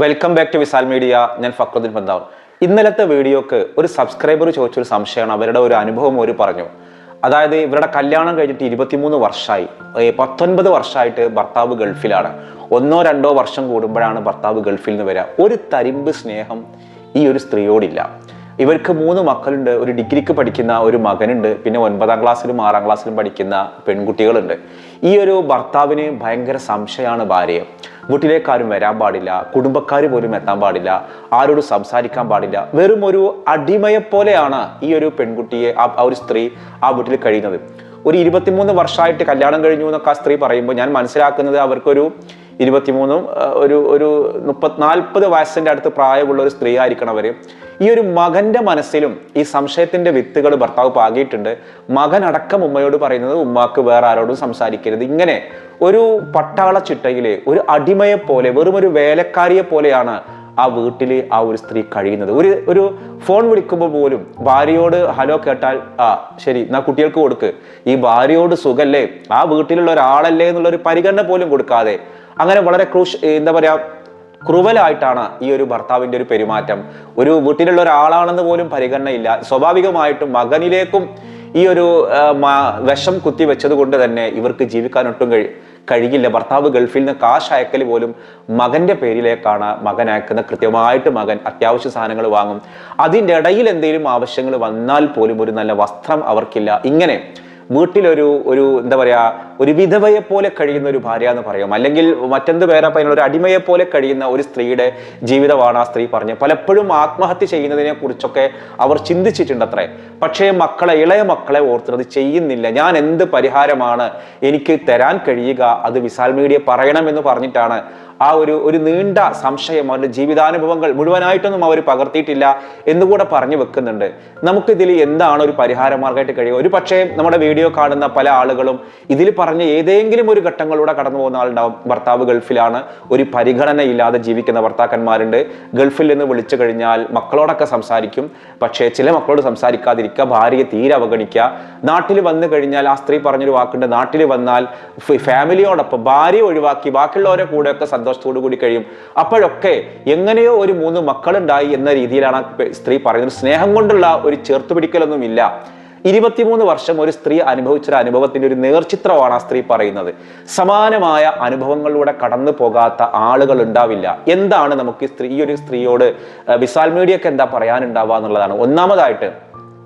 Welcome back to Visal media ഞാൻ ഫക്രുദ്ദീൻ പന്താവ് ഇന്നലത്തെ വീഡിയോക്ക് ഒരു സബ്സ്ക്രൈബർ ചോദിച്ചൊരു സംശയമാണ്. അവരുടെ ഒരു അനുഭവം ഒരു പറഞ്ഞു. അതായത് ഇവരുടെ കല്യാണം കഴിഞ്ഞിട്ട് ഇരുപത്തിമൂന്ന് വർഷമായി പത്തൊൻപത് വർഷമായിട്ട് ഭർത്താവ് ഗൾഫിലാണ്. ഒന്നോ രണ്ടോ വർഷം കൂടുമ്പോഴാണ് ഭർത്താവ് ഗൾഫിൽ നിന്ന് വരിക ഒരു തരിമ്പ് സ്നേഹം ഈ ഒരു സ്ത്രീയോടില്ല. ഇവർക്ക് മൂന്ന് മക്കളുണ്ട്. ഒരു ഡിഗ്രിക്ക് പഠിക്കുന്ന ഒരു മകനുണ്ട്. പിന്നെ ഒൻപതാം ക്ലാസ്സിലും ആറാം ക്ലാസ്സിലും പഠിക്കുന്ന പെൺകുട്ടികളുണ്ട്. ഈ ഒരു ഭർത്താവിന് ഭയങ്കര സംശയമാണ് ഭാര്യയെ വീട്ടിലേക്ക് ആരും വരാൻ പാടില്ല. കുടുംബക്കാർ പോലും എത്താൻ പാടില്ല. ആരോടും സംസാരിക്കാൻ പാടില്ല. വെറും ഒരു അടിമയെ പോലെയാണ് ഈ ഒരു പെൺകുട്ടിയെ ആ ഒരു സ്ത്രീ ആ വീട്ടിൽ കഴിയുന്നത്. ഒരു ഇരുപത്തിമൂന്ന് വർഷമായിട്ട് കല്യാണം കഴിഞ്ഞു എന്നൊക്കെ ആ സ്ത്രീ പറയുമ്പോൾ ഞാൻ മനസ്സിലാക്കുന്നത് അവർക്കൊരു ഇരുപത്തിമൂന്നും ഒരു ഒരു മുപ്പത് നാൽപ്പത് വയസ്സിന്റെ അടുത്ത് പ്രായമുള്ള ഒരു സ്ത്രീ ആയിരിക്കണം അവർ ഈ ഒരു മകന്റെ മനസ്സിലും ഈ സംശയത്തിന്റെ വിത്തുകൾ ഭർത്താവ് പാകിയിട്ടുണ്ട്. മകൻ അടക്കം ഉമ്മയോട് പറയുന്നത് ഉമ്മാക്ക് വേറെ ആരോടും സംസാരിക്കരുത്. ഇങ്ങനെ ഒരു പട്ടാള ചിട്ടയിലെ ഒരു അടിമയെ പോലെ വെറും ഒരു വേലക്കാരിയെ പോലെയാണ് ആ വീട്ടിൽ ആ ഒരു സ്ത്രീ കഴിയുന്നത്. ഒരു ഒരു ഫോൺ വിളിക്കുമ്പോൾ പോലും ഭാര്യയോട് ഹലോ കേട്ടാൽ ആ ശരി എന്നാ കുട്ടികൾക്ക് കൊടുക്ക്. ഈ ഭാര്യയോട് സുഖല്ലേ? ആ വീട്ടിലുള്ള ഒരാളല്ലേ എന്നുള്ള ഒരു പരിഗണന പോലും കൊടുക്കാതെ. അങ്ങനെ വളരെ ക്രൂശ് എന്താ പറയാ ക്രുവലായിട്ടാണ് ഈ ഒരു ഭർത്താവിന്റെ ഒരു പെരുമാറ്റം. ഒരു വീട്ടിലുള്ള ഒരാളാണെന്ന് പോലും പരിഗണനയില്ല. സ്വാഭാവികമായിട്ടും മകനിലേക്കും ഈ ഒരു വിഷം കുത്തി വെച്ചത് കൊണ്ട് തന്നെ ഇവർക്ക് ജീവിക്കാൻ ഒട്ടും കഴി കഴിയില്ല. ഭർത്താവ് ഗൾഫിൽ നിന്ന് കാശ് അയക്കൽ പോലും മകന്റെ പേരിലേക്കാണ് മകൻ അയക്കുന്ന കൃത്യമായിട്ട് മകൻ അത്യാവശ്യ സാധനങ്ങൾ വാങ്ങും. അതിന്റെ ഇടയിൽ എന്തെങ്കിലും ആവശ്യങ്ങൾ വന്നാൽ പോലും ഒരു നല്ല വസ്ത്രം അവർക്കില്ല. ഇങ്ങനെ വീട്ടിലൊരു ഒരു എന്താ പറയാ ഒരു വിധവയെ പോലെ കഴിയുന്ന ഒരു ഭാര്യ എന്ന് പറയാം. അല്ലെങ്കിൽ മറ്റെന്ത് പേരാ പറയുന്ന ഒരു അടിമയെ പോലെ കഴിയുന്ന ഒരു സ്ത്രീയുടെ ജീവിതമാണ് ആ സ്ത്രീ പറഞ്ഞത്. പലപ്പോഴും ആത്മഹത്യ ചെയ്യുന്നതിനെ കുറിച്ചൊക്കെ അവർ ചിന്തിച്ചിട്ടുണ്ട് അത്രേ പക്ഷേ മക്കളെ ഇളയ മക്കളെ ഓർത്തത് ചെയ്യുന്നില്ല. ഞാൻ എന്ത് പരിഹാരമാണ് എനിക്ക് തരാൻ കഴിയുക? അത് വിശാൽ മീഡിയ പറയണമെന്ന് പറഞ്ഞിട്ടാണ് ആ ഒരു ഒരു നീണ്ട സംശയം അവരുടെ ജീവിതാനുഭവങ്ങൾ മുഴുവനായിട്ടൊന്നും അവർ പകർത്തിയിട്ടില്ല എന്നുകൂടെ പറഞ്ഞു വെക്കുന്നുണ്ട്. നമുക്കിതിൽ എന്താണ് ഒരു പരിഹാരമാർഗമായിട്ട് കഴിയുക? ഒരു പക്ഷേ നമ്മുടെ വീഡിയോ കാണുന്ന പല ആളുകളും ഇതിൽ പറഞ്ഞ ഏതെങ്കിലും ഒരു ഘട്ടങ്ങളിലൂടെ കടന്നു പോകുന്ന ആളുണ്ടാവും. ഭർത്താവ് ഗൾഫിലാണ് ഒരു പരിഗണന ഇല്ലാതെ ജീവിക്കുന്ന ഭർത്താക്കന്മാരുണ്ട്. ഗൾഫിൽ നിന്ന് വിളിച്ചു കഴിഞ്ഞാൽ മക്കളോടൊക്കെ സംസാരിക്കും. പക്ഷേ ചില മക്കളോട് സംസാരിക്കാതിരിക്കുക ഭാര്യയെ തീരെ അവഗണിക്കുക. നാട്ടിൽ വന്നു കഴിഞ്ഞാൽ ആ സ്ത്രീ പറഞ്ഞൊരു വാക്കുണ്ട് നാട്ടിൽ വന്നാൽ ഫാമിലിയോടൊപ്പം ഭാര്യ ഒഴിവാക്കി ബാക്കിയുള്ളവരെ കൂടെയൊക്കെ സന്തോഷത്തോടു കൂടി കഴിയും. അപ്പോഴൊക്കെ എങ്ങനെയോ ഒരു മൂന്ന് മക്കളുണ്ടായി എന്ന രീതിയിലാണ് സ്ത്രീ പറയുന്നത്. സ്നേഹം കൊണ്ടുള്ള ഒരു ചേർത്തുപിടിക്കലൊന്നും ഇല്ല. ഇരുപത്തിമൂന്ന് വർഷം ഒരു സ്ത്രീ അനുഭവിച്ചൊരു അനുഭവത്തിന്റെ ഒരു നേർചിത്രമാണ് ആ സ്ത്രീ പറയുന്നത്. സമാനമായ അനുഭവങ്ങളിലൂടെ കടന്നു പോകാത്ത ആളുകൾ ഉണ്ടാവില്ല. എന്താണ് നമുക്ക് സ്ത്രീ ഈ ഒരു സ്ത്രീയോട് വിസാൽ മീഡിയക്ക് എന്താ പറയാനുണ്ടാവുക എന്നുള്ളതാണ്. ഒന്നാമതായിട്ട്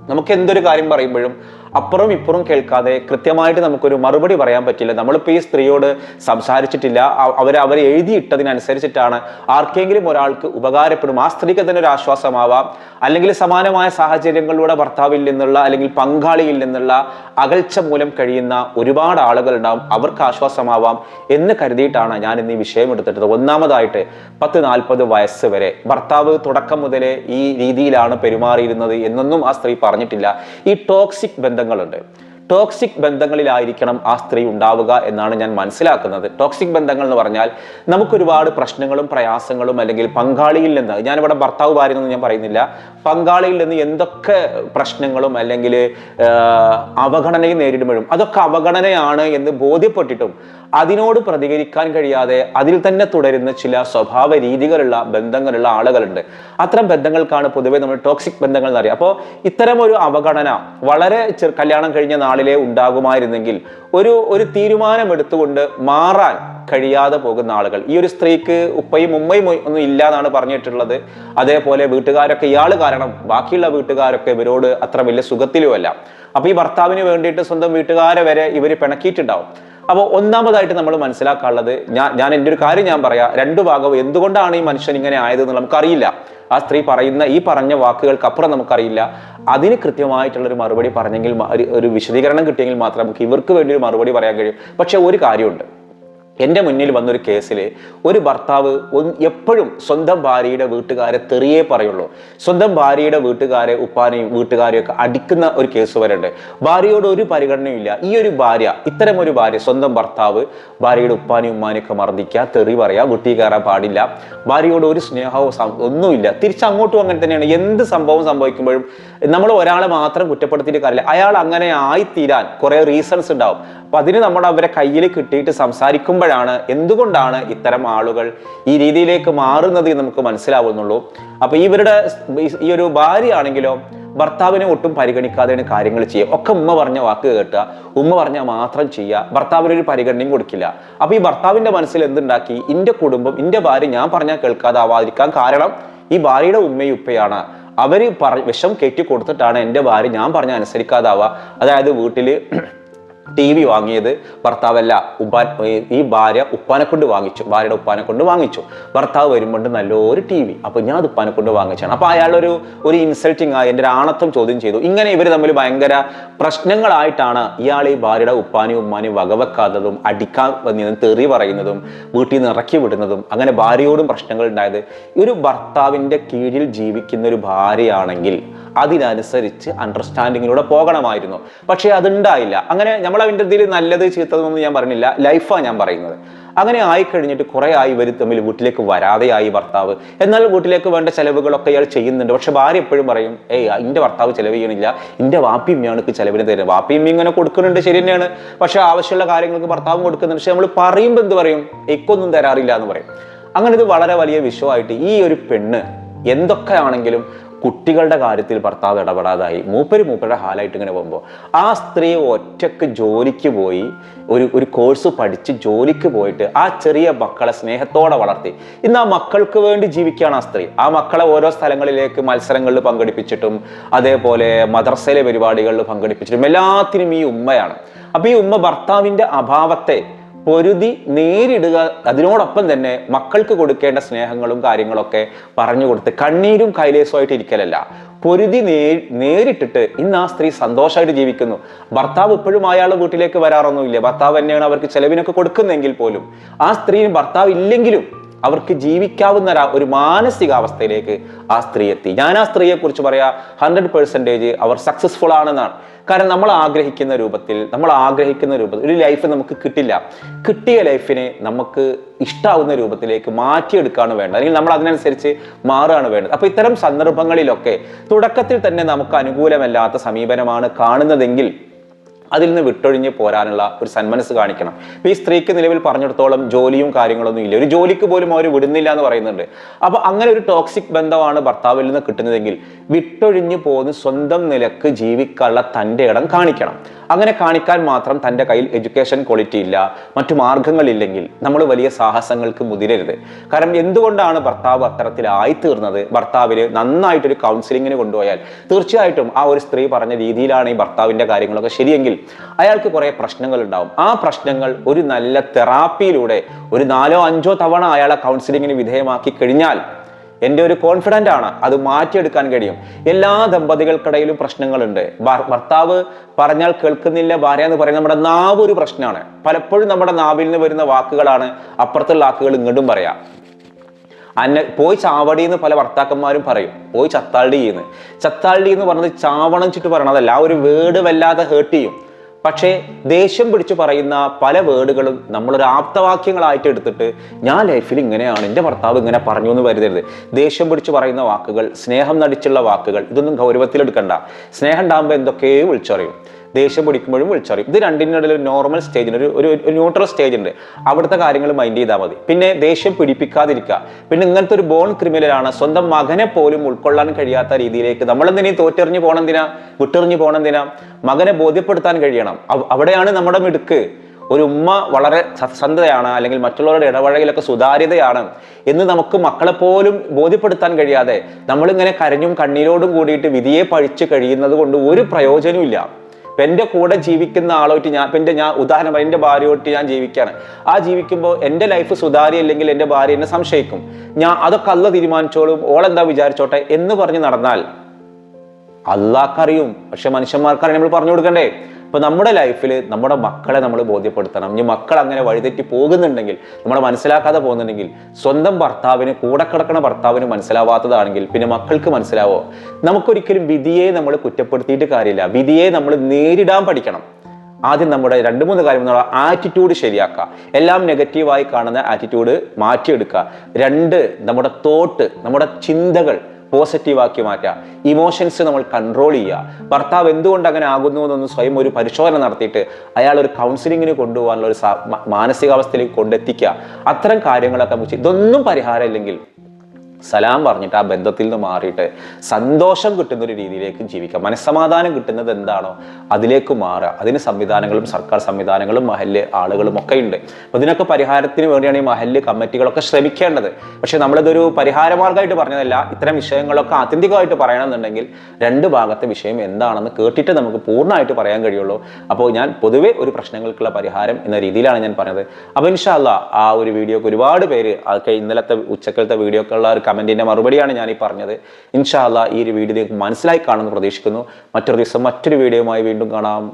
നമുക്ക് എന്തൊരു കാര്യം പറയുമ്പോഴും അപ്പുറം ഇപ്പുറം കേൾക്കാതെ കൃത്യമായിട്ട് നമുക്കൊരു മറുപടി പറയാൻ പറ്റില്ല. നമ്മളിപ്പോൾ ഈ സ്ത്രീയോട് സംസാരിച്ചിട്ടില്ല. അവ- അവർ അവർ എഴുതിയിട്ടതിനനുസരിച്ചിട്ടാണ് ആർക്കെങ്കിലും ഒരാൾക്ക് ഉപകാരപ്പെടും. ആ സ്ത്രീക്ക് തന്നെ ഒരു ആശ്വാസമാവാം. അല്ലെങ്കിൽ സമാനമായ സാഹചര്യങ്ങളിലൂടെ ഭർത്താവിൽ നിന്നുള്ള അല്ലെങ്കിൽ പങ്കാളിയിൽ നിന്നുള്ള അകൽച്ച മൂലം കഴിയുന്ന ഒരുപാട് ആളുകൾ ഉണ്ടാവും അവർക്ക് ആശ്വാസമാവാം എന്ന് കരുതിയിട്ടാണ് ഞാൻ ഇന്ന് ഈ വിഷയം എടുത്തിട്ടത്. ഒന്നാമതായിട്ട് പത്ത് നാൽപ്പത് വയസ്സ് വരെ ഭർത്താവ് തുടക്കം മുതലേ ഈ രീതിയിലാണ് പെരുമാറിയിരുന്നത് എന്നൊന്നും ആ സ്ത്രീ പറഞ്ഞിട്ടില്ല. ഈ ടോക്സിക് ബന്ധങ്ങളുണ്ട് ടോക്സിക് ബന്ധങ്ങളിലായിരിക്കണം ആ സ്ത്രീ ഉണ്ടാവുക എന്നാണ് ഞാൻ മനസ്സിലാക്കുന്നത്. ടോക്സിക് ബന്ധങ്ങൾ എന്ന് പറഞ്ഞാൽ നമുക്കൊരുപാട് പ്രശ്നങ്ങളും പ്രയാസങ്ങളും അല്ലെങ്കിൽ പങ്കാളിയിൽ നിന്ന് ഞാനിവിടെ ഭർത്താവ് ഭാര്യ ഞാൻ പറയുന്നില്ല പങ്കാളിയിൽ നിന്ന് എന്തൊക്കെ പ്രശ്നങ്ങളും അല്ലെങ്കിൽ അവഗണനയും നേരിടുമ്പോഴും അതൊക്കെ അവഗണനയാണ് എന്ന് ബോധ്യപ്പെട്ടിട്ടും അതിനോട് പ്രതികരിക്കാൻ കഴിയാതെ അതിൽ തന്നെ തുടരുന്ന ചില സ്വഭാവ രീതികളുള്ള ബന്ധങ്ങളുള്ള ആളുകളുണ്ട്. അത്തരം ബന്ധങ്ങൾക്കാണ് പൊതുവെ നമ്മൾ ടോക്സിക് ബന്ധങ്ങൾ എന്ന് പറയുക. അപ്പോൾ ഇത്തരം ഒരു അവഗണന വളരെ കല്യാണം കഴിഞ്ഞ നാളിലെ ഉണ്ടാകുമായിരുന്നെങ്കിൽ ഒരു ഒരു തീരുമാനം എടുത്തുകൊണ്ട് മാറാൻ കഴിയാതെ പോകുന്ന ആളുകൾ. ഈ ഒരു സ്ത്രീക്ക് ഉപ്പയും ഉമ്മയും ഒന്നും ഇല്ല എന്നാണ് പറഞ്ഞിട്ടുള്ളത്. അതേപോലെ വീട്ടുകാരൊക്കെ ഇയാൾ കാരണം ബാക്കിയുള്ള വീട്ടുകാരൊക്കെ ഇവരോട് അത്ര വലിയ സുഖത്തിലുമല്ല. അപ്പൊ ഈ ഭർത്താവിന് വേണ്ടിയിട്ട് സ്വന്തം വീട്ടുകാരെ വരെ ഇവർ പിണക്കിയിട്ടുണ്ടാവും. അപ്പോൾ ഒന്നാമതായിട്ട് നമ്മൾ മനസ്സിലാക്കാനുള്ളത് ഞാൻ ഞാൻ എന്റെ ഒരു കാര്യം ഞാൻ പറയാം. രണ്ടു ഭാഗവും എന്തുകൊണ്ടാണ് ഈ മനുഷ്യൻ ഇങ്ങനെ ആയതെന്ന് നമുക്കറിയില്ല. ആ സ്ത്രീ പറയുന്ന ഈ പറഞ്ഞ വാക്കുകൾക്കപ്പുറം നമുക്കറിയില്ല. അതിന് കൃത്യമായിട്ടുള്ള ഒരു മറുപടി പറഞ്ഞെങ്കിൽ ഒരു- വിശദീകരണം കിട്ടിയെങ്കിൽ മാത്രം നമുക്ക് ഇവർക്ക് വേണ്ടി ഒരു മറുപടി പറയാൻ കഴിയും. പക്ഷെ ഒരു കാര്യമുണ്ട്. എന്റെ മുന്നിൽ വന്നൊരു കേസിൽ ഒരു ഭർത്താവ് എപ്പോഴും സ്വന്തം ഭാര്യയുടെ വീട്ടുകാരെ തെറിയേ പറയുള്ളൂ. സ്വന്തം ഭാര്യയുടെ വീട്ടുകാരെ ഉപ്പാനെയും വീട്ടുകാരെയും ഒക്കെ അടിക്കുന്ന ഒരു കേസ് വരെ ഉണ്ട് ഭാര്യയോട് ഒരു പരിഗണനയും ഇല്ല ഈ ഒരു ഭാര്യ ഇത്തരം ഒരു ഭാര്യ സ്വന്തം ഭർത്താവ് ഭാര്യയുടെ ഉപ്പാനെയും ഉമ്മാനെയൊക്കെ മർദ്ദിക്കുക തെറി പറയാ വീട്ടിൽ കയറാൻ പാടില്ല. ഭാര്യയോട് ഒരു സ്നേഹവും ഒന്നുമില്ല. തിരിച്ചങ്ങോട്ടും അങ്ങനെ തന്നെയാണ്. എന്ത് സംഭവം സംഭവിക്കുമ്പോഴും നമ്മൾ ഒരാളെ മാത്രം കുറ്റപ്പെടുത്തിയിട്ട് കാര്യമില്ല. അയാൾ അങ്ങനെ ആയിത്തീരാൻ കുറേ റീസൺസ് ഉണ്ടാവും. അപ്പൊ അതിന് നമ്മൾ അവരെ കയ്യിൽ കിട്ടിയിട്ട് സംസാരിക്കുമ്പോൾ വരുമ്പോഴാണ് എന്തുകൊണ്ടാണ് ഇത്തരം ആളുകൾ ഈ രീതിയിലേക്ക് മാറുന്നത് നമുക്ക് മനസ്സിലാവുന്നുള്ളൂ. അപ്പൊ ഇവരുടെ ഈ ഒരു ഭാര്യ ആണെങ്കിലോ ഭർത്താവിനെ ഒട്ടും പരിഗണിക്കാതെയാണ് കാര്യങ്ങൾ ചെയ്യുക. ഒക്കെ ഉമ്മ പറഞ്ഞ വാക്ക് കേട്ടുക. ഉമ്മ പറഞ്ഞാൽ മാത്രം ചെയ്യുക. ഭർത്താവിന് ഒരു പരിഗണനയും കൊടുക്കില്ല. അപ്പൊ ഈ ഭർത്താവിന്റെ മനസ്സിൽ എന്തുണ്ടാക്കി? ഇന്റെ കുടുംബം ഇന്റെ ഭാര്യ ഞാൻ പറഞ്ഞാൽ കേൾക്കാതാവാതിരിക്കാൻ കാരണം ഈ ഭാര്യയുടെ ഉമ്മയും ഉപ്പയാണ് അവർ പറ വിഷം കെട്ടി കൊടുത്തിട്ടാണ് എന്റെ ഭാര്യ ഞാൻ പറഞ്ഞ അനുസരിക്കാതാവുക. അതായത് വീട്ടിൽ ടി വി വാങ്ങിയത് ഭർത്താവല്ല ഉപ്പാൻ ഈ ഭാര്യ ഉപ്പാനെ കൊണ്ട് വാങ്ങിച്ചു. ഭാര്യയുടെ ഉപ്പാനെ കൊണ്ട് വാങ്ങിച്ചു. ഭർത്താവ് വരുമ്പോൾ നല്ലൊരു ടി വി. അപ്പൊ ഞാൻ അത് ഉപ്പാനെ കൊണ്ട് വാങ്ങിച്ചാണ് അപ്പൊ അയാളൊരു ഒരു ഇൻസൾട്ടിങ് ആയി എന്റെ ആണത്വം ചോദ്യം ചെയ്തു. ഇങ്ങനെ ഇവർ തമ്മിൽ ഭയങ്കര പ്രശ്നങ്ങളായിട്ടാണ് ഇയാൾ ഈ ഭാര്യയുടെ ഉപ്പാനെയും ഉമ്മാനെയും വകവെക്കാത്തതും അടിക്കാൻ വന്നതും തെറി പറയുന്നതും വീട്ടിൽ നിന്ന് ഇറക്കി വിടുന്നതും അങ്ങനെ ഭാര്യയോടും പ്രശ്നങ്ങൾ ഉണ്ടായത് ഒരു ഭർത്താവിന്റെ കീഴിൽ ജീവിക്കുന്ന ഒരു ഭാര്യയാണെങ്കിൽ അതിനനുസരിച്ച് അണ്ടർസ്റ്റാൻഡിങ്ങിലൂടെ പോകണമായിരുന്നു. പക്ഷേ അതുണ്ടായില്ല. അങ്ങനെ നമ്മൾ അവന്റെ ഇതിൽ നല്ലത് ചീത്തതെന്നൊന്നും ഞാൻ പറഞ്ഞില്ല. ലൈഫാണ് ഞാൻ പറയുന്നത്. അങ്ങനെ ആയി കഴിഞ്ഞിട്ട് കുറെ ആയി ഇവർ തമ്മിൽ വീട്ടിലേക്ക് വരാതെയായി ഭർത്താവ്. എന്നാൽ വീട്ടിലേക്ക് വേണ്ട ചെലവുകളൊക്കെ അയാൾ ചെയ്യുന്നുണ്ട്. പക്ഷെ ഭാര്യ എപ്പോഴും പറയും ഏയ് എന്റെ ഭർത്താവ് ചെലവ് ചെയ്യണില്ല. എന്റെ വാപ്പിയമ്മയാണ് എനിക്ക് ചെലവിന് തരുന്നത്. വാപ്പിയമ്മ ഇങ്ങനെ കൊടുക്കുന്നുണ്ട് ശരി തന്നെയാണ്. പക്ഷെ ആവശ്യമുള്ള കാര്യങ്ങൾക്ക് ഭർത്താവും കൊടുക്കുന്നുണ്ട്. പക്ഷെ നമ്മൾ പറയുമ്പോൾ എന്ത് പറയും? എക്കൊന്നും തരാറില്ല എന്ന് പറയും. അങ്ങനെ ഇത് വളരെ വലിയ വിഷയമായിട്ട് ഈ ഒരു പെണ്ണ് എന്തൊക്കെയാണെങ്കിലും കുട്ടികളുടെ കാര്യത്തിൽ ഭർത്താവ് ഇടപെടാതായി. മൂപ്പര് മൂപ്പരുടെ ഹാലായിട്ട് ഇങ്ങനെ പോകുമ്പോൾ ആ സ്ത്രീ ഒറ്റയ്ക്ക് ജോലിക്ക് പോയി ഒരു ഒരു കോഴ്സ് പഠിച്ച് ജോലിക്ക് പോയിട്ട് ആ ചെറിയ മക്കളെ സ്നേഹത്തോടെ വളർത്തി. ഇന്ന് ആ മക്കൾക്ക് വേണ്ടി ജീവിക്കുകയാണ് ആ സ്ത്രീ. ആ മക്കളെ ഓരോ സ്ഥലങ്ങളിലേക്ക് മത്സരങ്ങളിൽ പങ്കെടുപ്പിച്ചിട്ടും അതേപോലെ മദർസയിലെ പരിപാടികളിൽ പങ്കെടുപ്പിച്ചിട്ടും എല്ലാത്തിനും ഈ ഉമ്മയാണ്. അപ്പോൾ ഈ ഉമ്മ ഭർത്താവിന്റെ അഭാവത്തെ പൊരുതി നേരിടുക അതിനോടൊപ്പം തന്നെ മക്കൾക്ക് കൊടുക്കേണ്ട സ്നേഹങ്ങളും കാര്യങ്ങളൊക്കെ പറഞ്ഞു കൊടുത്ത് കണ്ണീരും കൈലേസുമായിട്ട് ഇരിക്കലല്ല. പൊരുതി നേ നേരിട്ടിട്ട് ഇന്ന് ആ സ്ത്രീ സന്തോഷമായിട്ട് ജീവിക്കുന്നു. ഭർത്താവ് ഇപ്പോഴും അയാൾ വീട്ടിലേക്ക് വരാറൊന്നുമില്ല. ഭർത്താവ് തന്നെയാണ് അവർക്ക് ചെലവിനൊക്കെ കൊടുക്കുന്നെങ്കിൽ പോലും. ആ സ്ത്രീ ഭർത്താവ് ഇല്ലെങ്കിലും അവർക്ക് ജീവിക്കാവുന്ന ഒരു- മാനസികാവസ്ഥയിലേക്ക് ആ സ്ത്രീ എത്തി. ഞാൻ ആ സ്ത്രീയെ കുറിച്ച് പറയാ. ഹൺഡ്രഡ് പെർസെന്റേജ് അവർ സക്സസ്ഫുൾ ആണെന്നാണ്. കാരണം നമ്മൾ ആഗ്രഹിക്കുന്ന രൂപത്തിൽ നമ്മൾ ആഗ്രഹിക്കുന്ന രൂപത്തിൽ ഒരു ലൈഫ് നമുക്ക് കിട്ടില്ല. കിട്ടിയ ലൈഫിനെ നമുക്ക് ഇഷ്ടാവുന്ന രൂപത്തിലേക്ക് മാറ്റിയെടുക്കുകയാണ് വേണ്ടത്. അല്ലെങ്കിൽ നമ്മൾ അതിനനുസരിച്ച് മാറുകയാണ് വേണ്ടത്. അപ്പോൾ ഇത്തരം സന്ദർഭങ്ങളിലൊക്കെ തുടക്കത്തിൽ തന്നെ നമുക്ക് അനുകൂലമല്ലാത്ത സമീപനമാണ് കാണുന്നതെങ്കിൽ അതിൽ നിന്ന് വിട്ടൊഴിഞ്ഞ് പോരാനുള്ള ഒരു സന്മനസ് കാണിക്കണം. ഈ സ്ത്രീക്ക് നിലവിൽ പറഞ്ഞിടത്തോളം ജോലിയും കാര്യങ്ങളൊന്നും ഇല്ല. ഒരു ജോലിക്ക് പോലും അവർ വിടുന്നില്ല എന്ന് പറയുന്നുണ്ട്. അപ്പൊ അങ്ങനെ ഒരു ടോക്സിക് ബന്ധമാണ് ഭർത്താവിൽ നിന്ന് കിട്ടുന്നതെങ്കിൽ വിട്ടൊഴിഞ്ഞ് പോകുന്ന സ്വന്തം നിലയ്ക്ക് ജീവിക്കാനുള്ള തന്റെ ഇടം കാണിക്കണം. അങ്ങനെ കാണിക്കാൻ മാത്രം തന്റെ കയ്യിൽ എഡ്യൂക്കേഷൻ ക്വാളിറ്റി ഇല്ല മറ്റു മാർഗങ്ങളില്ലെങ്കിൽ നമ്മൾ വലിയ സാഹസങ്ങൾക്ക് മുതിരരുത്. കാരണം എന്തുകൊണ്ടാണ് ഭർത്താവ് അത്തരത്തിലായി തീർന്നത് ഭർത്താവിന് നന്നായിട്ടൊരു കൗൺസിലിങ്ങിന് കൊണ്ടുപോയാൽ തീർച്ചയായിട്ടും ആ ഒരു സ്ത്രീ പറഞ്ഞ രീതിയിലാണ് ഈ ഭർത്താവിന്റെ കാര്യങ്ങളൊക്കെ ശരിയെങ്കിൽ അയാൾക്ക് കുറേ പ്രശ്നങ്ങൾ ഉണ്ടാവും ആ പ്രശ്നങ്ങൾ ഒരു നല്ല തെറാപ്പിയിലൂടെ ഒരു നാലോ അഞ്ചോ തവണ അയാളെ കൗൺസിലിങ്ങിന് വിധേയമാക്കി കഴിഞ്ഞാൽ എന്റെ ഒരു കോൺഫിഡന്റ് ആണ്. അത് മാറ്റിയെടുക്കാൻ കഴിയും. എല്ലാ ദമ്പതികൾക്കിടയിലും പ്രശ്നങ്ങളുണ്ട്. ഭർത്താവ് പറഞ്ഞാൽ കേൾക്കുന്നില്ല ഭാര്യ എന്ന് പറയുന്നത് നമ്മുടെ നാവ് ഒരു പ്രശ്നമാണ്. പലപ്പോഴും നമ്മുടെ നാവിൽ നിന്ന് വരുന്ന വാക്കുകളാണ് അപ്പുറത്തുള്ള വാക്കുകൾ ഇങ്ങോട്ടും പറയാം. അന്ന പോയി ചാവടി എന്ന് പല ഭർത്താക്കന്മാരും പറയും. പോയി ചത്താൾഡി എന്ന് ചത്താൾഡി എന്ന് പറഞ്ഞത് ചാവണം ചുറ്റു പറയണതല്ല. ആ ഒരു വേർഡ് വല്ലാതെ ഹേർട്ട് ചെയ്യും. പക്ഷേ ദേഷ്യം പിടിച്ചു പറയുന്ന പല വേർഡുകളും നമ്മളൊരു ആപ്തവാക്യങ്ങളായിട്ട് എടുത്തിട്ട് ഞാൻ ലൈഫിൽ ഇങ്ങനെയാണ് എന്റെ ഭർത്താവ് ഇങ്ങനെ പറഞ്ഞു എന്ന് കരുതരുത്. ദേഷ്യം പിടിച്ചു പറയുന്ന വാക്കുകൾ സ്നേഹം നടിച്ചുള്ള വാക്കുകൾ ഇതൊന്നും ഗൗരവത്തിലെടുക്കണ്ട സ്നേഹം ഉണ്ടാകുമ്പോൾ എന്തൊക്കെയോ വിളിച്ചറിയും. ദേഷ്യം പിടിക്കുമ്പോഴും വിളിച്ചറിയും. ഇത് രണ്ടിനിടയിൽ ഒരു നോർമൽ സ്റ്റേജിന് ഒരു ഒരു ന്യൂട്രൽ സ്റ്റേജ് ഉണ്ട്. അവിടുത്തെ കാര്യങ്ങൾ മൈൻഡ് ചെയ്താൽ മതി. പിന്നെ ദേഷ്യം പിടിപ്പിക്കാതിരിക്കുക. പിന്നെ ഇങ്ങനത്തെ ഒരു ബോൺ ക്രിമിനലാണ് സ്വന്തം മകനെ പോലും ഉൾക്കൊള്ളാൻ കഴിയാത്ത രീതിയിലേക്ക് നമ്മളെന്തിനീ തോറ്റെറിഞ്ഞു പോണെന്തിനാ? വിട്ടെറിഞ്ഞു പോണെന്തിനാ? മകനെ ബോധ്യപ്പെടുത്താൻ കഴിയണം. അവിടെയാണ് നമ്മുടെ മിടുക്ക്. ഒരു ഉമ്മ വളരെ സത്യസന്ധതയാണ് അല്ലെങ്കിൽ മറ്റുള്ളവരുടെ ഇടപഴകലൊക്കെ സുതാര്യതയാണ് എന്ന് നമുക്ക് മക്കളെ പോലും ബോധ്യപ്പെടുത്താൻ കഴിയാതെ നമ്മളിങ്ങനെ കരഞ്ഞും കണ്ണീരോടും കൂടിയിട്ട് വിധിയെ പഴിച്ച് കഴിയുന്നത് കൊണ്ട് ഒരു പ്രയോജനവും ഇപ്പൊ എന്റെ കൂടെ ജീവിക്കുന്ന ആളോട്ട് ഞാൻ ഇപ്പം എന്റെ ഞാൻ ഉദാഹരണം എന്റെ ഭാര്യയോട്ട് ഞാൻ ജീവിക്കുകയാണ്. ആ ജീവിക്കുമ്പോൾ എന്റെ ലൈഫ് സുതാര്യ അല്ലെങ്കിൽ എന്റെ ഭാര്യ എന്നെ സംശയിക്കും. ഞാൻ അതൊക്കെ അല്ല തീരുമാനിച്ചോളും ഓളെന്താ വിചാരിച്ചോട്ടെ എന്ന് പറഞ്ഞ് നടന്നാൽ അള്ളാഹ്ക്കറിയും. പക്ഷെ മനുഷ്യന്മാർക്കറിയാം നമ്മൾ പറഞ്ഞു കൊടുക്കണ്ടേ? അപ്പൊ നമ്മുടെ ലൈഫിൽ നമ്മുടെ മക്കളെ നമ്മൾ ബോധ്യപ്പെടുത്തണം. ഇനി മക്കൾ അങ്ങനെ വഴിതെറ്റി പോകുന്നുണ്ടെങ്കിൽ നമ്മളെ മനസ്സിലാക്കാതെ പോകുന്നുണ്ടെങ്കിൽ സ്വന്തം ഭർത്താവിന് കൂടെ കിടക്കണ ഭർത്താവിന് മനസ്സിലാവാത്തതാണെങ്കിൽ പിന്നെ മക്കൾക്ക് മനസ്സിലാവോ? നമുക്കൊരിക്കലും വിധിയെ നമ്മൾ കുറ്റപ്പെടുത്തിയിട്ട് കാര്യമില്ല. വിധിയെ നമ്മൾ നേരിടാൻ പഠിക്കണം. ആദ്യം നമ്മുടെ രണ്ട് മൂന്ന് കാര്യം ആറ്റിറ്റ്യൂഡ് ശരിയാക്കുക. എല്ലാം നെഗറ്റീവായി കാണുന്ന ആറ്റിറ്റ്യൂഡ് മാറ്റിയെടുക്കുക. രണ്ട് നമ്മുടെ തോട്ട് നമ്മുടെ ചിന്തകൾ പോസിറ്റീവാക്കി മാറ്റുക. ഇമോഷൻസ് നമ്മൾ കൺട്രോൾ ചെയ്യുക. ഭർത്താവ് എന്തുകൊണ്ട് അങ്ങനെ ആകുന്നു എന്നൊന്ന് സ്വയം ഒരു പരിശോധന നടത്തിയിട്ട് അയാൾ ഒരു കൗൺസിലിങ്ങിന് കൊണ്ടുപോകാനുള്ള ഒരു മാനസികാവസ്ഥയിലേക്ക് കൊണ്ടെത്തിക്കുക. അത്തരം കാര്യങ്ങളൊക്കെ ഇതൊന്നും പരിഹാരം ഇല്ലെങ്കിൽ സലാം പറഞ്ഞിട്ട് ആ ബന്ധത്തിൽ നിന്ന് മാറിയിട്ട് സന്തോഷം കിട്ടുന്ന ഒരു രീതിയിലേക്ക് ജീവിക്കുക മനസ്സമാധാനം കിട്ടുന്നത് എന്താണോ അതിലേക്ക് മാറുക. അതിന് സംവിധാനങ്ങളും സർക്കാർ സംവിധാനങ്ങളും മഹല്ല് ആളുകളും ഒക്കെ ഉണ്ട്. അപ്പൊ ഇതിനൊക്കെ പരിഹാരത്തിന് വേണ്ടിയാണ് ഈ മഹല്ല് കമ്മിറ്റികളൊക്കെ ശ്രമിക്കേണ്ടത്. പക്ഷെ നമ്മളിതൊരു പരിഹാരമാർഗമായിട്ട് പറഞ്ഞതല്ല. ഇത്തരം വിഷയങ്ങളൊക്കെ ആത്യന്തികമായിട്ട് പറയണമെന്നുണ്ടെങ്കിൽ രണ്ട് ഭാഗത്തെ വിഷയം എന്താണെന്ന് കേട്ടിട്ട് നമുക്ക് പൂർണമായിട്ട് പറയാൻ കഴിയുള്ളൂ. അപ്പോൾ ഞാൻ പൊതുവെ ഒരു പ്രശ്നങ്ങൾക്കുള്ള പരിഹാരം എന്ന രീതിയിലാണ് ഞാൻ പറഞ്ഞത്. അപ്പോൾ ഇൻഷാല്ല ആ ഒരു വീഡിയോക്ക് ഒരുപാട് പേര് അതൊക്കെ ഇന്നലത്തെ ഉച്ചക്കലത്തെ വീഡിയോക്കുള്ള ഒരു കമന്റിന്റെ മറുപടിയാണ് ഞാൻ ഈ പറഞ്ഞത്. ഇൻഷാല്ല ഈ ഒരു വീഡിയോ നിങ്ങൾക്ക് മനസ്സിലായി കാണുമെന്ന് പ്രതീക്ഷിക്കുന്നു. മറ്റൊരു ദിവസം മറ്റൊരു വീഡിയോയുമായി വീണ്ടും കാണാം.